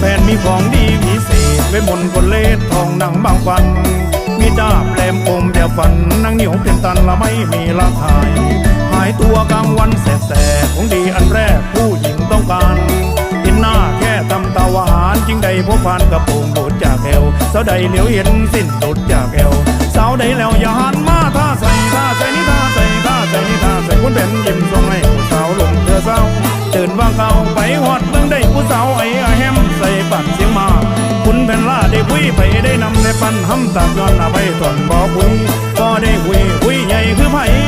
แผ่นมีของดีพิเศษไว้มนต์คนเล่ทองนังบางฟัน มีดาบแหลมคมแบบฟันนางเหนียวเป็นตันละไม่มีราคาย หายตัวกลางวันแสกๆของดีอันแรกผู้หญิงต้องการเห็นหน้าแค่ทำตาหวานจึงได้พบผ่านกระโปรงโดดจากแอวสาวใดเหลียวเห็นสิ้นโดดจากแอวสาวใดแล้วอย่าหันมาท่าใส่ท่าใส่นี่ท่าใส่ท่าใส่นี่ท่าใส่คนเป็นยิ้มทรงให้ผู้สาวลงเธอเศร้าเจินว่างเขา คุยไปได้นำในปันห้ำตากย้อนอาไปตอนบ่คุยก็ได้คุยคุยใหญ่คือไผ่